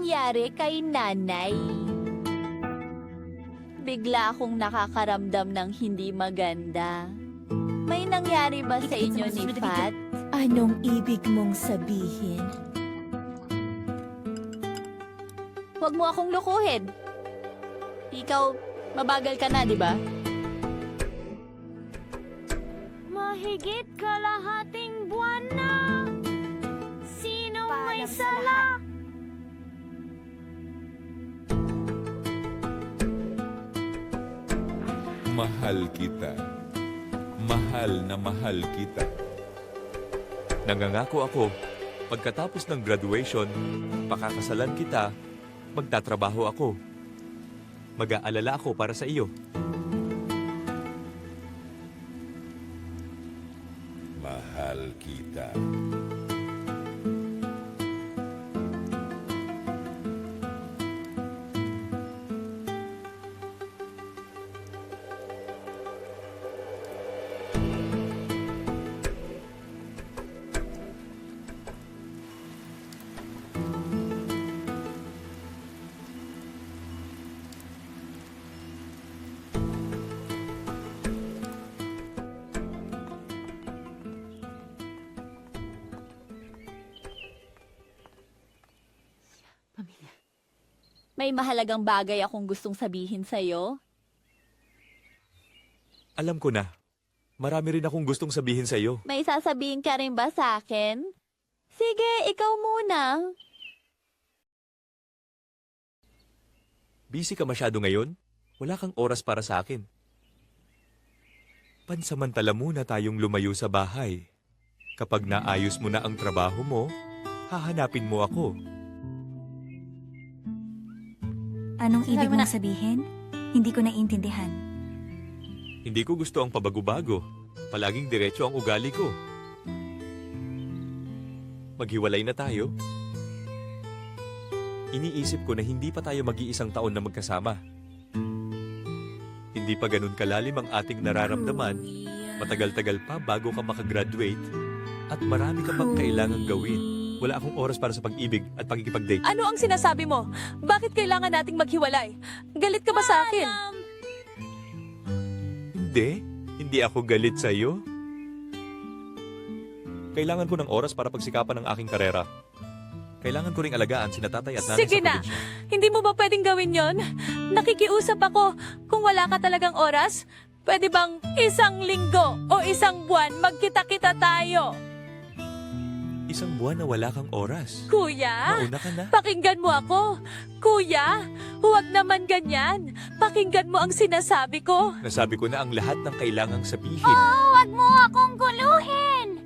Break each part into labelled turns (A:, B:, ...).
A: nangyari kay nanay? Bigla akong nakakaramdam ng hindi maganda. May nangyari ba sa inyo ni Pat?
B: Anong ibig mong sabihin?
A: Huwag mo akong lukuhin. Ikaw, mabagal ka na, di ba?
C: Mahigit kalahating
D: Mahal kita. Mahal na mahal kita.
E: Nangangako ako, pagkatapos ng graduation, pakakasalan kita, magtatrabaho ako. Mag-aalala ako para sa iyo.
A: May mahalagang bagay akong gustong sabihin sa'yo.
E: Alam ko na, marami rin akong gustong sabihin sa iyo.
A: May sasabihin ka rin ba sa akin? Sige, ikaw muna.
E: Busy ka masyado ngayon? Wala kang oras para sa akin. Pansamantala muna tayong lumayo sa bahay. Kapag naayos mo na ang trabaho mo, hahanapin mo ako.
B: Anong
A: Sabi
B: ibig
A: mo na-
B: mong sabihin? Hindi ko naiintindihan.
E: Hindi ko gusto ang pabago-bago. Palaging diretso ang ugali ko. Maghiwalay na tayo. Iniisip ko na hindi pa tayo mag-iisang taon na magkasama. Hindi pa ganun kalalim ang ating nararamdaman. Matagal-tagal pa bago ka makagraduate at marami ka pang kailangang gawin. Wala akong oras para sa pag-ibig at pagkikipag-date.
F: Ano ang sinasabi mo? Bakit kailangan nating maghiwalay? Galit ka ba sa akin?
E: Hindi. Hindi ako galit sa iyo. Kailangan ko ng oras para pagsikapan ng aking karera. Kailangan ko ring alagaan sina tatay at nanay
F: Sige
E: sa
F: na.
E: probinsya.
F: Hindi mo ba pwedeng gawin yon? Nakikiusap ako. Kung wala ka talagang oras, pwede bang isang linggo o isang buwan magkita-kita tayo?
E: Isang buwan na wala kang oras.
F: Kuya,
E: Mauna ka na.
F: pakinggan mo ako. Kuya, huwag naman ganyan. Pakinggan mo ang sinasabi ko.
E: Nasabi ko na ang lahat ng kailangang sabihin.
C: Huwag mo akong guluhin!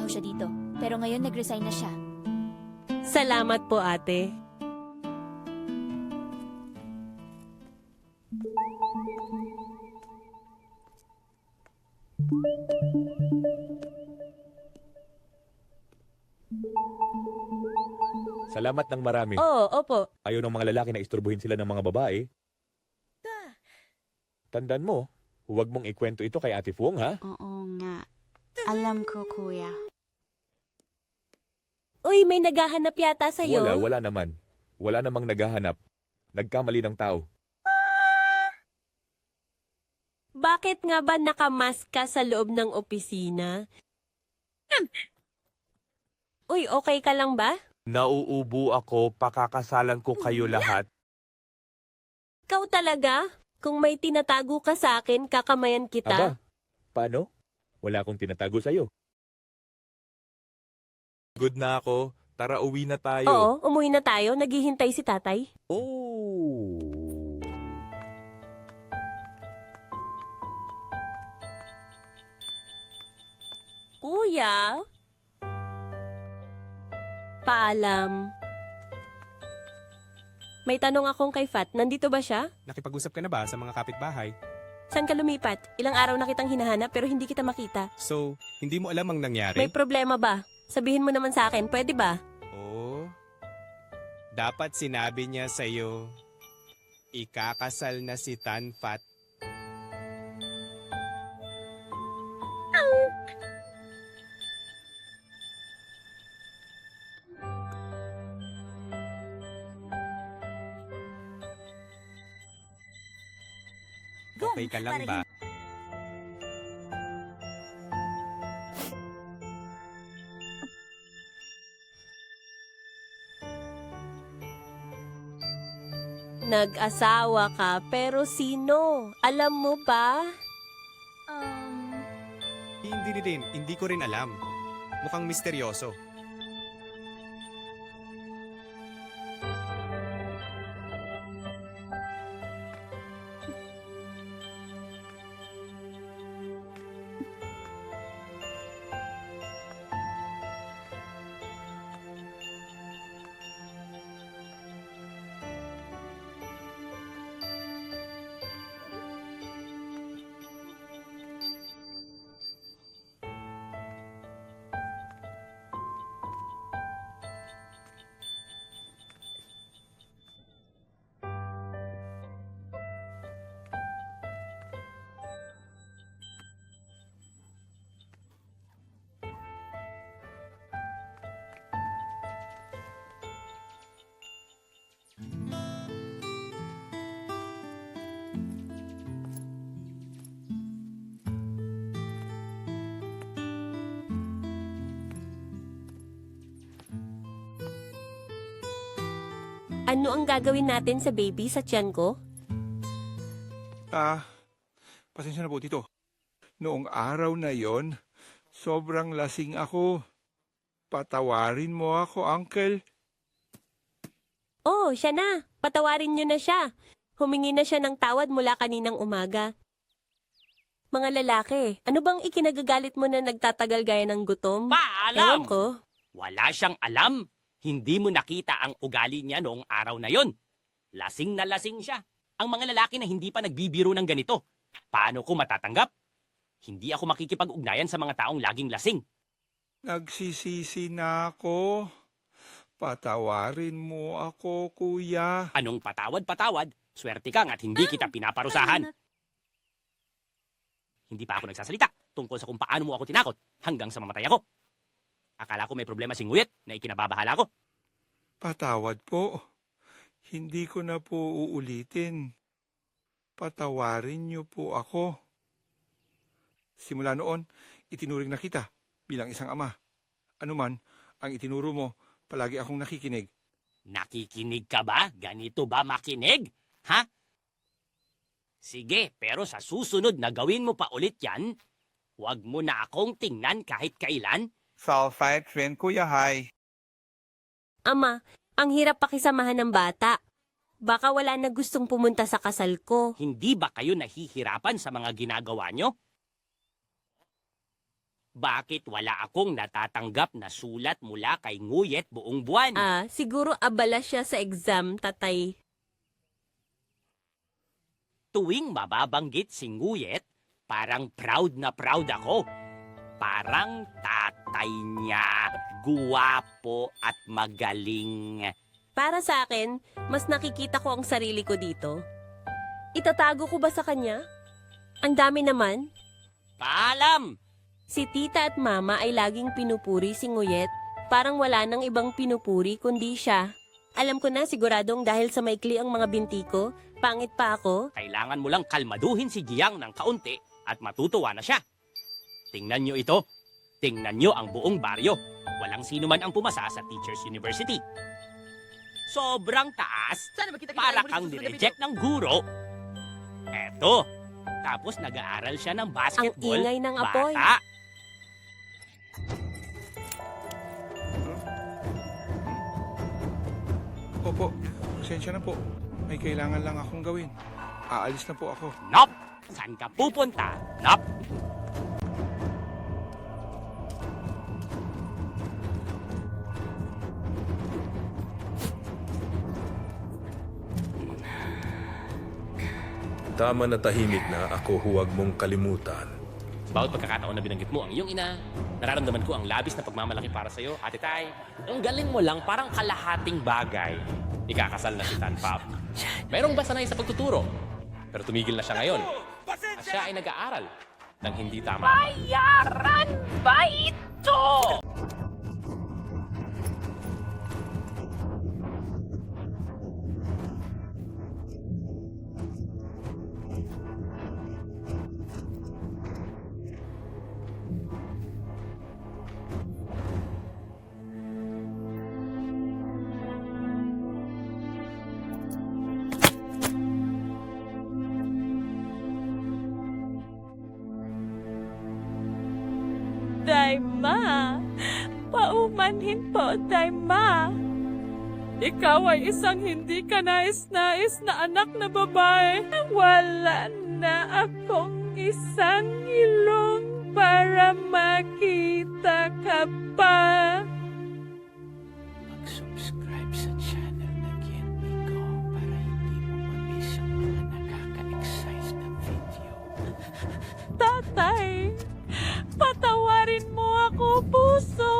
G: Una nagtrabaho siya dito, pero ngayon nag-resign na siya.
F: Salamat po, ate.
E: Salamat ng marami.
F: Oo, opo.
E: Ayaw ng mga lalaki na isturbuhin sila ng mga babae. Tandaan mo, huwag mong ikwento ito kay Ate Fuong, ha?
C: Oo nga. Alam ko, kuya.
F: Uy, may naghahanap yata sa'yo.
E: Wala, wala naman. Wala namang naghahanap. Nagkamali ng tao.
F: Bakit nga ba nakamask ka sa loob ng opisina? Uy, okay ka lang ba?
H: Nauubo ako, pakakasalan ko kayo lahat.
F: Ikaw talaga? Kung may tinatago ka sa akin, kakamayan
E: Aba,
F: kita.
E: paano? Wala akong tinatago sa'yo. Good na ako. Tara, uwi na tayo.
F: Oo, umuwi na tayo. Naghihintay si tatay.
E: Oh.
H: Kuya? Paalam. May tanong akong kay Fat. Nandito ba siya?
I: Nakipag-usap ka na ba sa mga kapitbahay?
H: Saan ka lumipat? Ilang araw na kitang hinahanap pero hindi kita makita.
I: So, hindi mo alam ang nangyari?
H: May problema ba? Sabihin mo naman sa akin, pwede ba?
I: Oo. Dapat sinabi niya sa'yo, ikakasal na si Tan Fat. Okay ka lang ba?
H: Nag-asawa ka, pero sino? Alam mo ba?
F: Um,
I: Hindi rin, hindi ko rin alam. Mukhang misteryoso.
H: Ano ang gagawin natin sa baby sa tiyan ko?
J: Ah, pasensya na po, Tito. Noong araw na yon, sobrang lasing ako. Patawarin mo ako, Uncle.
H: Oh, siya na. Patawarin niyo na siya. Humingi na siya ng tawad mula kaninang umaga. Mga lalaki, ano bang ikinagagalit mo na nagtatagal gaya ng gutom? Ewan
K: Paalam!
H: ko.
K: Wala siyang alam. Hindi mo nakita ang ugali niya noong araw na yon. Lasing na lasing siya. Ang mga lalaki na hindi pa nagbibiro ng ganito. Paano ko matatanggap? Hindi ako makikipag-ugnayan sa mga taong laging lasing.
J: Nagsisisi na ako. Patawarin mo ako, kuya.
K: Anong patawad-patawad? Swerte ka at hindi kita pinaparusahan. Hindi pa ako nagsasalita tungkol sa kung paano mo ako tinakot hanggang sa mamatay ako. Akala ko may problema si Nguyet na ikinababahala ko.
J: Patawad po. Hindi ko na po uulitin. Patawarin niyo po ako. Simula noon, itinuring na kita bilang isang ama. Anuman ang itinuro mo, palagi akong nakikinig.
K: Nakikinig ka ba? Ganito ba makinig? Ha? Sige, pero sa susunod na gawin mo pa ulit yan, huwag mo na akong tingnan kahit kailan.
J: Sulfite train, Kuya Hai.
H: Ama, ang hirap pakisamahan ng bata. Baka wala na gustong pumunta sa kasal ko.
K: Hindi ba kayo nahihirapan sa mga ginagawa nyo? Bakit wala akong natatanggap na sulat mula kay Nguyet buong buwan?
H: Ah, siguro abala siya sa exam, tatay.
K: Tuwing mababanggit si Nguyet, parang proud na proud ako. Parang tatay niya, guwapo at magaling.
H: Para sa akin, mas nakikita ko ang sarili ko dito. Itatago ko ba sa kanya? Ang dami naman.
K: Paalam!
H: Si tita at mama ay laging pinupuri si Nguyet. Parang wala nang ibang pinupuri kundi siya. Alam ko na siguradong dahil sa maikli ang mga binti ko, pangit pa ako.
K: Kailangan mo lang kalmaduhin si Giyang ng kaunti at matutuwa na siya. Tingnan nyo ito. Tingnan nyo ang buong baryo. Walang sino man ang pumasa sa Teachers University. Sobrang taas. Para kang nireject ng guro. Eto. Tapos nag-aaral siya ng
H: Ang
K: basketball.
H: ingay ng apoy.
K: Bata.
J: Opo, pasensya na po. May kailangan lang akong gawin. Aalis na po ako.
K: Nop! Saan ka pupunta? Nop!
L: Tama na tahimik na ako huwag mong kalimutan.
K: Bawat pagkakataon na binanggit mo ang iyong ina, nararamdaman ko ang labis na pagmamalaki para sa'yo. Ate Tay, ang galing mo lang parang kalahating bagay. Ikakasal na si Tan Pop. Merong ba sanay sa pagtuturo? Pero tumigil na siya ngayon. At siya ay nag-aaral ng hindi tama.
M: Bayaran ba ito?
F: Daima, paumanhin po, Daima. Ikaw ay isang hindi ka nais-nais na anak na babae. Wala na akong isang ilong para makita ka pa.
K: Mag-subscribe sa channel na Genmi ko para hindi mo mamiss ang mga nakaka-excite na video.
F: Tatay, patawarin mo ako, puso.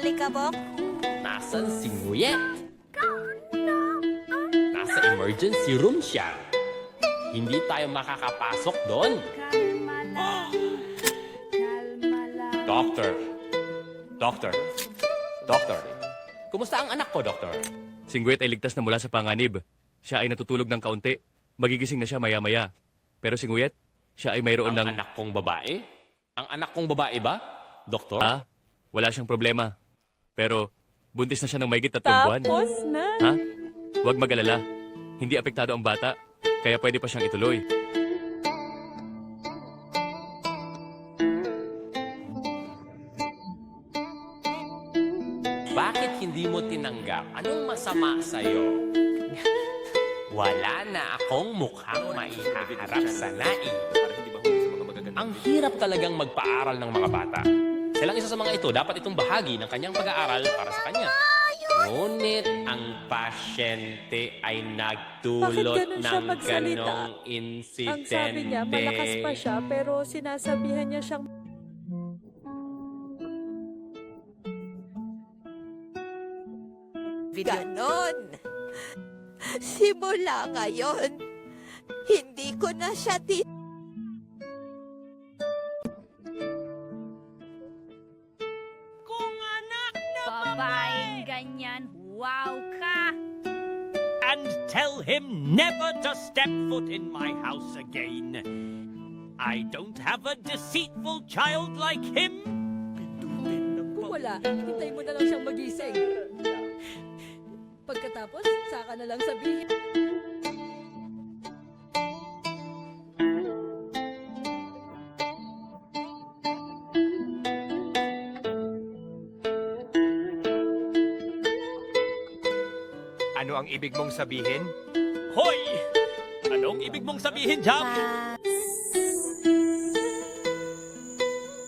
N: Alikabok?
K: Nasaan si Nguyet? Nasa emergency room siya. Hindi tayo makakapasok doon. Doctor. Doctor. Doctor. Kumusta ang anak ko, Doctor?
O: Si Nguet ay ligtas na mula sa panganib. Siya ay natutulog ng kaunti. Magigising na siya maya-maya. Pero si Nguyet, siya ay mayroon
K: Ang
O: ng...
K: anak kong babae? Ang anak kong babae ba? Doktor?
O: Ah, wala siyang problema. Pero, buntis na siya ng mayigit tatlong buwan.
F: Tapos na.
O: Ha? Huwag mag-alala. Hindi apektado ang bata, kaya pwede pa siyang ituloy.
K: Bakit hindi mo tinanggap? Anong masama sa'yo? Wala na akong mukhang maihaharap sa naing. Ang hirap talagang magpaaral ng mga bata. Silang isa sa mga ito, dapat itong bahagi ng kanyang pag-aaral para sa kanya. Ngunit ang pasyente ay nagdulot
F: Bakit ganun siya
K: ng
F: magsalita?
K: ganong insidente.
F: Ang sabi niya, malakas pa siya, pero sinasabihan niya siyang
N: Ganon. Simula ngayon, hindi ko na siya ti...
F: ganyan, wow ka!
K: and tell him never to step foot in my house again. I don't have a deceitful child like him.
F: Kung wala, hintay mo na lang siyang magising. Pagkatapos, saka na lang sabihin.
P: Ang ibig mong sabihin?
K: Hoy! Anong ibig mong sabihin, Jam?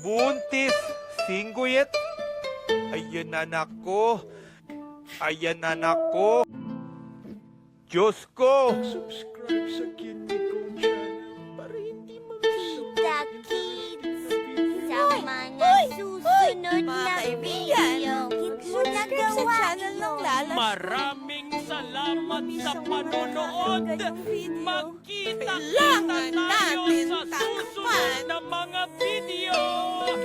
D: Buntis! Singguyet! Ayan anak ko! Ayan anak ko! Diyos ko! Subscribe sa Kinmi Kong channel para hindi
N: The kids sa mga susunod na video. Subscribe sa channel ng Lala
K: Maraming salamat sa panonood. Magkita-kita tayo
N: natin
K: sa susunod na mga video.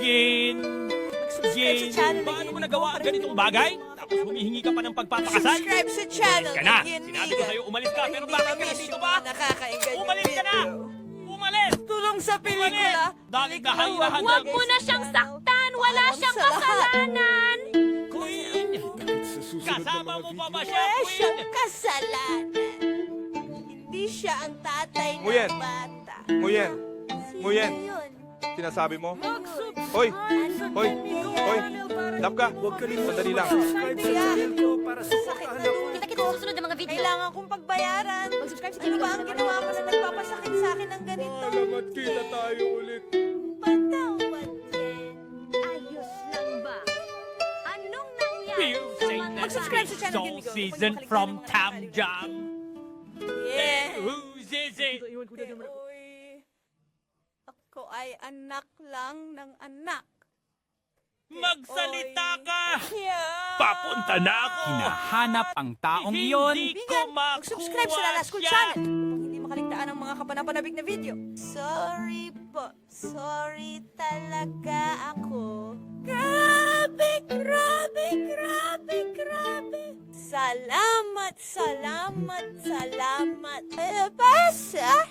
K: Gin! Gin! Paano mo nagawa ang ganitong bagay? Tapos humihingi ka pa ng pagpapakasal?
N: Subscribe sa channel
K: Ka na! Sinabi ko sa'yo umalis ka, pero bakit ka nandito ba? Umalis ka na! Umalis!
N: Tulong sa pelikula.
K: Dahil kahayahan
F: Huwag mo na siyang saktan! Wala siyang kasalanan!
K: Kasama
P: mo pa ba siya,
N: siyang
P: Queen?
N: kasalanan. Hindi siya ang tatay ng
C: Nguyen.
N: bata.
C: Nguyen,
N: Sino
C: Nguyen.
N: yun?
C: sinasabi mo? Hoy! Hoy! Hoy! Lap ka!
Q: Huwag kalimutan
C: Sandali lang.
Q: mag-subscribe sa channel ko para
N: Sakit
Q: suportahan
N: na
Q: ako.
R: Kita-kita sa susunod ng mga video.
N: Kailangan kong pagbayaran.
R: Mag-subscribe sa
N: Ano ba
R: ko
N: ang
R: sa
N: ginawa mo na nagpapasakit sa akin ng ganito?
C: Salamat kita tayo ulit.
R: Sa
P: say
R: mga
P: that
S: Subscribe sa channel
P: Soul.
S: Huwag
P: Season from Tam Jam.
N: Yeah.
P: Who's is it?
N: Uy, ako ay anak lang ng anak.
P: Magsalita ka!
N: Yeah.
P: Papunta na ako!
T: Hinahanap ang taong iyon.
P: Hindi ko makuha
S: Mag-subscribe sa Lala School
P: siya.
S: Channel upang hindi makaligtaan ang mga kapanapanabik na video.
N: Sorry po. Sorry talaga ako. Grabe, grabe, grabe. Salamat, salamat, salamat. Eh, basta.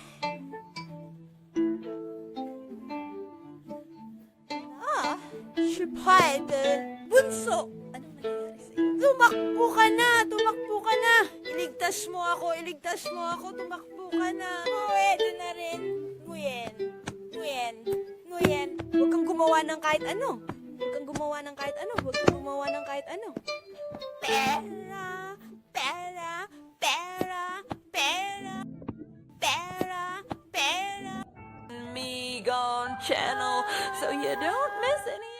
N: Ah, Shipide, bunso. Anong nangyayari sa'yo? Tumakbo ka na, tumakbo ka na. Iligtas mo ako, iligtas mo ako, tumakbo ka na. Pwede na rin. Nguyen, nguyen, nguyen. Huwag kang gumawa ng kahit ano. Huwag kang gumawa ng kahit ano. Huwag kang gumawa ng kahit ano. Pera, channel. So you don't miss any